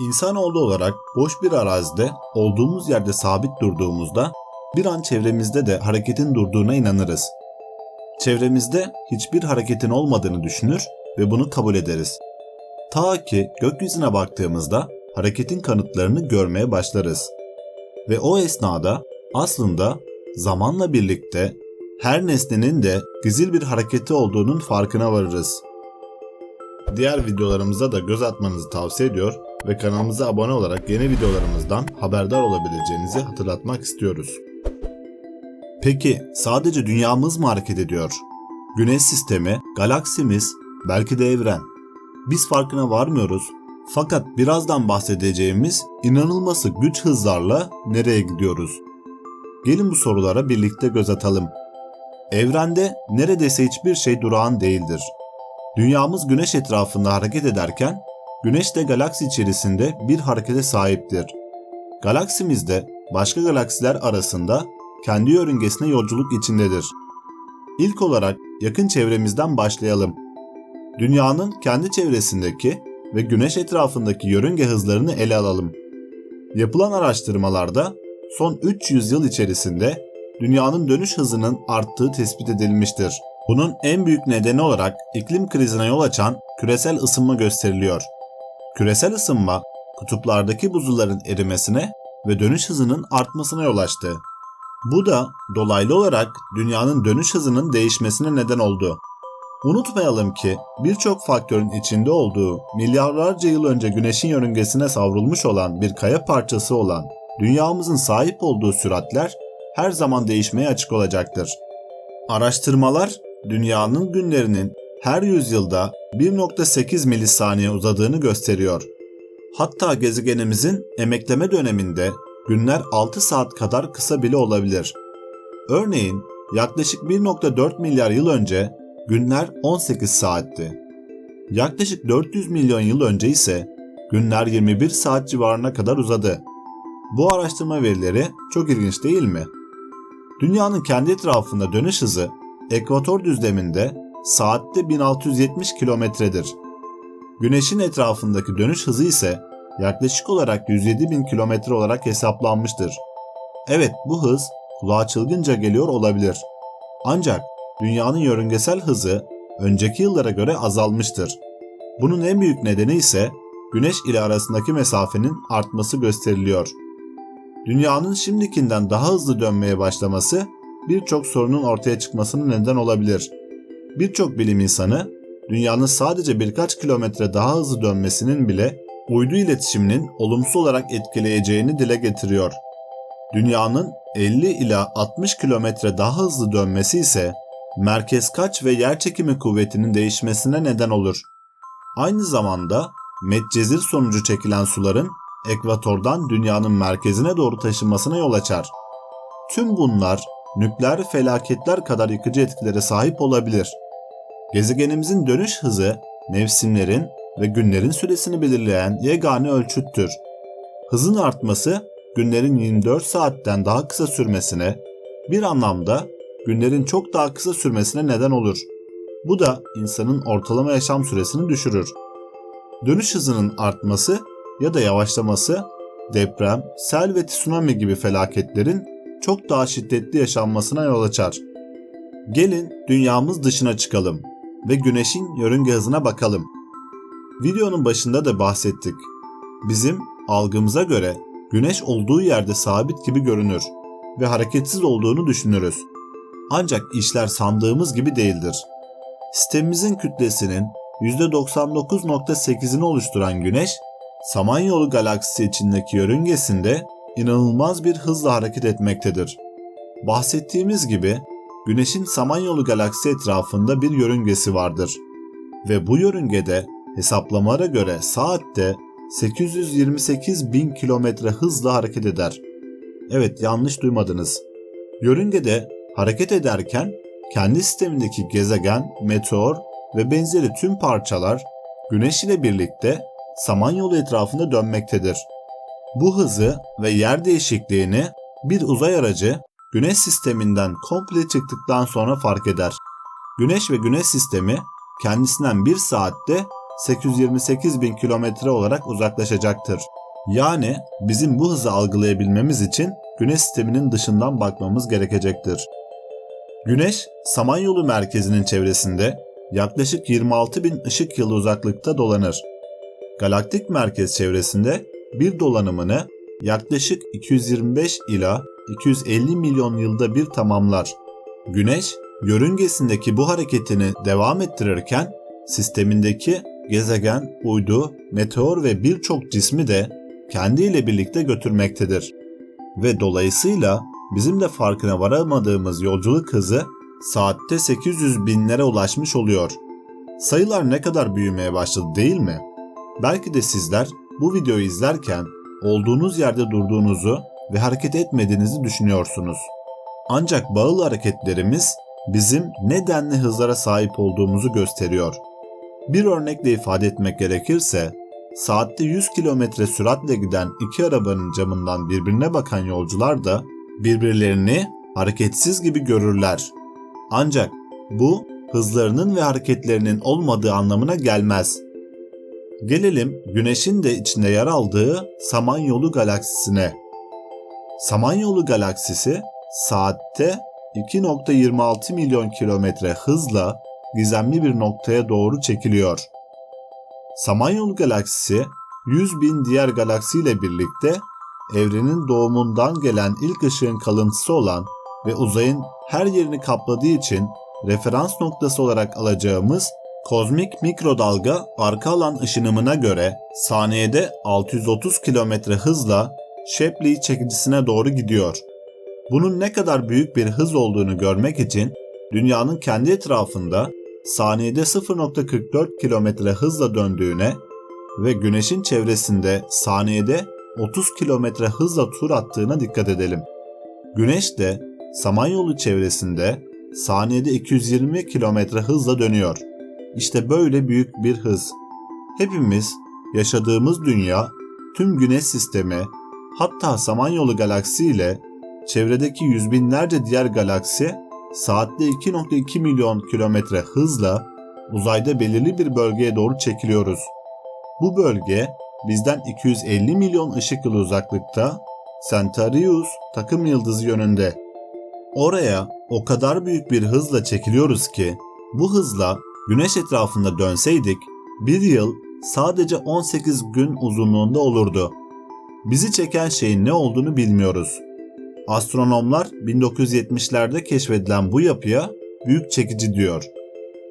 İnsanoğlu olarak boş bir arazide olduğumuz yerde sabit durduğumuzda bir an çevremizde de hareketin durduğuna inanırız. Çevremizde hiçbir hareketin olmadığını düşünür ve bunu kabul ederiz. Ta ki gökyüzüne baktığımızda hareketin kanıtlarını görmeye başlarız. Ve o esnada aslında zamanla birlikte her nesnenin de gizil bir hareketi olduğunun farkına varırız. Diğer videolarımıza da göz atmanızı tavsiye ediyor ve kanalımıza abone olarak yeni videolarımızdan haberdar olabileceğinizi hatırlatmak istiyoruz. Peki sadece dünyamız mı hareket ediyor? Güneş sistemi, galaksimiz, belki de evren. Biz farkına varmıyoruz fakat birazdan bahsedeceğimiz inanılması güç hızlarla nereye gidiyoruz? Gelin bu sorulara birlikte göz atalım. Evrende neredeyse hiçbir şey durağan değildir. Dünyamız güneş etrafında hareket ederken güneş de galaksi içerisinde bir harekete sahiptir. Galaksimiz de başka galaksiler arasında kendi yörüngesine yolculuk içindedir. İlk olarak yakın çevremizden başlayalım. Dünyanın kendi çevresindeki ve güneş etrafındaki yörünge hızlarını ele alalım. Yapılan araştırmalarda son 300 yıl içerisinde dünyanın dönüş hızının arttığı tespit edilmiştir. Bunun en büyük nedeni olarak iklim krizine yol açan küresel ısınma gösteriliyor. Küresel ısınma kutuplardaki buzulların erimesine ve dönüş hızının artmasına yol açtı. Bu da dolaylı olarak dünyanın dönüş hızının değişmesine neden oldu. Unutmayalım ki birçok faktörün içinde olduğu milyarlarca yıl önce güneşin yörüngesine savrulmuş olan bir kaya parçası olan dünyamızın sahip olduğu süratler her zaman değişmeye açık olacaktır. Araştırmalar dünyanın günlerinin her yüzyılda 1.8 milisaniye uzadığını gösteriyor. Hatta gezegenimizin emekleme döneminde günler 6 saat kadar kısa bile olabilir. Örneğin yaklaşık 1.4 milyar yıl önce günler 18 saatti. Yaklaşık 400 milyon yıl önce ise günler 21 saat civarına kadar uzadı. Bu araştırma verileri çok ilginç değil mi? Dünyanın kendi etrafında dönüş hızı ekvator düzleminde saatte 1670 kilometredir. Güneşin etrafındaki dönüş hızı ise yaklaşık olarak 107 bin kilometre olarak hesaplanmıştır. Evet bu hız kulağa çılgınca geliyor olabilir. Ancak dünyanın yörüngesel hızı önceki yıllara göre azalmıştır. Bunun en büyük nedeni ise güneş ile arasındaki mesafenin artması gösteriliyor. Dünyanın şimdikinden daha hızlı dönmeye başlaması birçok sorunun ortaya çıkmasına neden olabilir. Birçok bilim insanı dünyanın sadece birkaç kilometre daha hızlı dönmesinin bile uydu iletişiminin olumsuz olarak etkileyeceğini dile getiriyor. Dünyanın 50 ila 60 kilometre daha hızlı dönmesi ise merkez kaç ve yer çekimi kuvvetinin değişmesine neden olur. Aynı zamanda Medcezir sonucu çekilen suların ekvatordan dünyanın merkezine doğru taşınmasına yol açar. Tüm bunlar nükleer felaketler kadar yıkıcı etkilere sahip olabilir. Gezegenimizin dönüş hızı mevsimlerin ve günlerin süresini belirleyen yegane ölçüttür. Hızın artması günlerin 24 saatten daha kısa sürmesine, bir anlamda günlerin çok daha kısa sürmesine neden olur. Bu da insanın ortalama yaşam süresini düşürür. Dönüş hızının artması ya da yavaşlaması deprem, sel ve tsunami gibi felaketlerin çok daha şiddetli yaşanmasına yol açar. Gelin dünyamız dışına çıkalım ve güneşin yörünge hızına bakalım. Videonun başında da bahsettik. Bizim algımıza göre güneş olduğu yerde sabit gibi görünür ve hareketsiz olduğunu düşünürüz. Ancak işler sandığımız gibi değildir. Sistemimizin kütlesinin %99.8'ini oluşturan güneş, Samanyolu galaksisi içindeki yörüngesinde inanılmaz bir hızla hareket etmektedir. Bahsettiğimiz gibi Güneş'in Samanyolu galaksisi etrafında bir yörüngesi vardır ve bu yörüngede hesaplamalara göre saatte 828 bin kilometre hızla hareket eder. Evet yanlış duymadınız. Yörüngede hareket ederken kendi sistemindeki gezegen, meteor ve benzeri tüm parçalar Güneş ile birlikte Samanyolu etrafında dönmektedir. Bu hızı ve yer değişikliğini bir uzay aracı Güneş sisteminden komple çıktıktan sonra fark eder. Güneş ve Güneş sistemi kendisinden bir saatte 828 bin kilometre olarak uzaklaşacaktır. Yani bizim bu hızı algılayabilmemiz için Güneş sisteminin dışından bakmamız gerekecektir. Güneş, Samanyolu merkezinin çevresinde yaklaşık 26 bin ışık yılı uzaklıkta dolanır. Galaktik merkez çevresinde bir dolanımını yaklaşık 225 ila 250 milyon yılda bir tamamlar. Güneş, yörüngesindeki bu hareketini devam ettirirken sistemindeki gezegen, uydu, meteor ve birçok cismi de kendiyle birlikte götürmektedir. Ve dolayısıyla bizim de farkına varamadığımız yolculuk hızı saatte 800 binlere ulaşmış oluyor. Sayılar ne kadar büyümeye başladı değil mi? Belki de sizler bu videoyu izlerken olduğunuz yerde durduğunuzu ve hareket etmediğinizi düşünüyorsunuz. Ancak bağıl hareketlerimiz bizim ne denli hızlara sahip olduğumuzu gösteriyor. Bir örnekle ifade etmek gerekirse, saatte 100 kilometre süratle giden iki arabanın camından birbirine bakan yolcular da birbirlerini hareketsiz gibi görürler. Ancak bu hızlarının ve hareketlerinin olmadığı anlamına gelmez. Gelelim Güneş'in de içinde yer aldığı Samanyolu galaksisine. Samanyolu galaksisi saatte 2.26 milyon kilometre hızla gizemli bir noktaya doğru çekiliyor. Samanyolu galaksisi 100 bin diğer galaksiyle birlikte evrenin doğumundan gelen ilk ışığın kalıntısı olan ve uzayın her yerini kapladığı için referans noktası olarak alacağımız kozmik mikrodalga arka alan ışınımına göre saniyede 630 kilometre hızla Shapley çekicisine doğru gidiyor. Bunun ne kadar büyük bir hız olduğunu görmek için dünyanın kendi etrafında saniyede 0.44 kilometre hızla döndüğüne ve güneşin çevresinde saniyede 30 kilometre hızla tur attığına dikkat edelim. Güneş de Samanyolu çevresinde saniyede 220 kilometre hızla dönüyor. İşte böyle büyük bir hız. Hepimiz yaşadığımız dünya, tüm güneş sistemi, hatta Samanyolu galaksi ile çevredeki yüz binlerce diğer galaksi saatte 2.2 milyon kilometre hızla uzayda belirli bir bölgeye doğru çekiliyoruz. Bu bölge bizden 250 milyon ışık yılı uzaklıkta Centaurus takım yıldızı yönünde. Oraya o kadar büyük bir hızla çekiliyoruz ki bu hızla güneş etrafında dönseydik bir yıl sadece 18 gün uzunluğunda olurdu. Bizi çeken şeyin ne olduğunu bilmiyoruz. Astronomlar 1970'lerde keşfedilen bu yapıya büyük çekici diyor.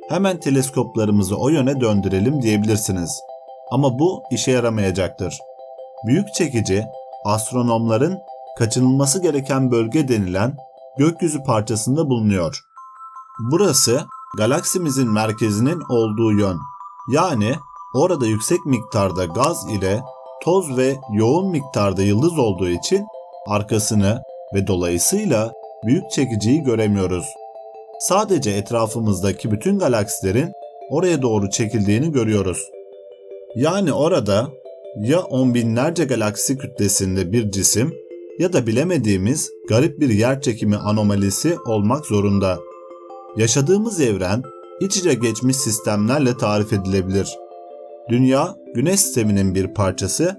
Hemen teleskoplarımızı o yöne döndürelim diyebilirsiniz. Ama bu işe yaramayacaktır. Büyük çekici astronomların kaçınılması gereken bölge denilen gökyüzü parçasında bulunuyor. Burası galaksimizin merkezinin olduğu yön. Yani orada yüksek miktarda gaz ile toz ve yoğun miktarda yıldız olduğu için arkasını ve dolayısıyla büyük çekiciyi göremiyoruz. Sadece etrafımızdaki bütün galaksilerin oraya doğru çekildiğini görüyoruz. Yani orada ya on binlerce galaksi kütlesinde bir cisim ya da bilemediğimiz garip bir yerçekimi anomalisi olmak zorunda. Yaşadığımız evren iç içe geçmiş sistemlerle tarif edilebilir. Dünya, Güneş sisteminin bir parçası,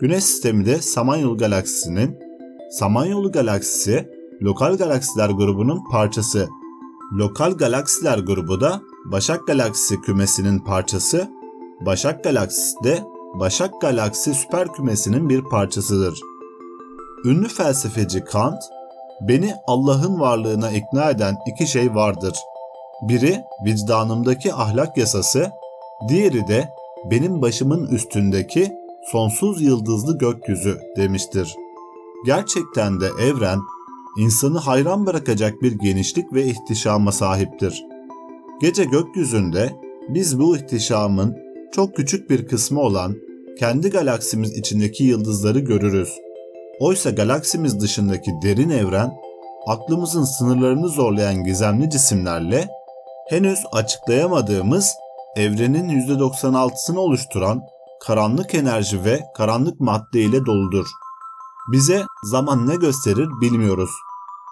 Güneş sistemi de Samanyolu galaksisinin, Samanyolu galaksisi, lokal galaksiler grubunun parçası. Lokal galaksiler grubu da Başak galaksisi kümesinin parçası, Başak galaksisi de Başak galaksi süper kümesinin bir parçasıdır. Ünlü felsefeci Kant, beni Allah'ın varlığına ikna eden iki şey vardır. Biri vicdanımdaki ahlak yasası, diğeri de benim başımın üstündeki sonsuz yıldızlı gökyüzü demiştir. Gerçekten de evren insanı hayran bırakacak bir genişlik ve ihtişama sahiptir. Gece gökyüzünde biz bu ihtişamın çok küçük bir kısmı olan kendi galaksimiz içindeki yıldızları görürüz. Oysa galaksimiz dışındaki derin evren aklımızın sınırlarını zorlayan gizemli cisimlerle henüz açıklayamadığımız evrenin %96'sını oluşturan karanlık enerji ve karanlık madde ile doludur. Bize zaman ne gösterir bilmiyoruz.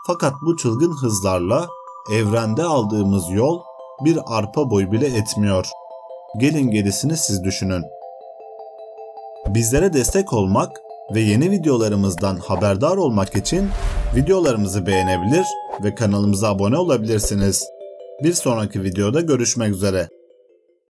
Fakat bu çılgın hızlarla evrende aldığımız yol bir arpa boy bile etmiyor. Gelin gerisini siz düşünün. Bizlere destek olmak ve yeni videolarımızdan haberdar olmak için videolarımızı beğenebilir ve kanalımıza abone olabilirsiniz. Bir sonraki videoda görüşmek üzere.